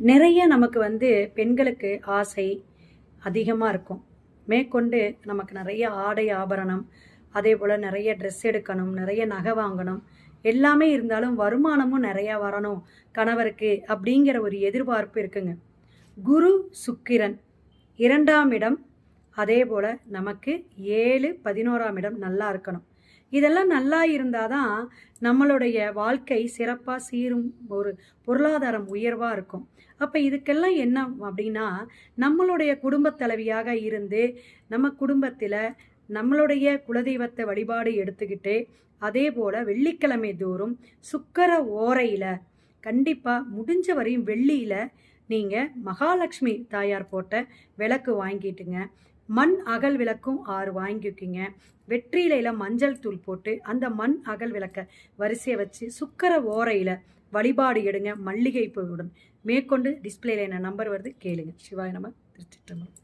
நிறைய நமக்கு வந்து பெண்களுக்கு ஆசை அதிகமாக இருக்கும். மேற்கொண்டு நமக்கு நிறைய ஆடை ஆபரணம் அதே போல் நிறைய ட்ரெஸ் எடுக்கணும் நிறைய நகை வாங்கணும். எல்லாமே இருந்தாலும் வருமானமும் நிறையா வரணும் கணவருக்கு அப்படிங்கிற ஒரு எதிர்பார்ப்பு இருக்குங்க. குரு சுக்கிரன் இரண்டாம் இடம் அதே போல் நமக்கு ஏழு பதினோராம் இடம் நல்லா இருக்கணும். இதெல்லாம் நல்லா இருந்தால் தான் நம்மளுடைய வாழ்க்கை சிறப்பாக சீரும் ஒரு பொருளாதாரம் உயர்வாக இருக்கும். அப்போ இதுக்கெல்லாம் என்ன அப்படின்னா நம்மளுடைய குடும்பத் தலைவியாக இருந்து நம்ம குடும்பத்தில் நம்மளுடைய குலதெய்வத்தை வழிபாடு எடுத்துக்கிட்டு அதே போல் வெள்ளிக்கிழமை தோறும் சுக்கர ஓரையில் கண்டிப்பாக முடிஞ்ச வரையும் வெள்ளியில் நீங்கள் மகாலட்சுமி தாயார் போட்ட விளக்கு வாங்கிட்டுங்க. மண் அகல் விளக்கும் ஆறு வாங்கிக்கிங்க. வெற்றிலையில் மஞ்சள் தூள் போட்டு அந்த மண் அகல் விளக்கை வரிசையை வச்சு சுக்கர ஓரையில் வழிபாடு எடுங்க. மல்லிகை பூவுடன் மேற்கொண்டு டிஸ்பிளேல என்ன நம்பர் வருது கேளுங்க. சிவாய நம்ம திருச்சிட்டம்பலம்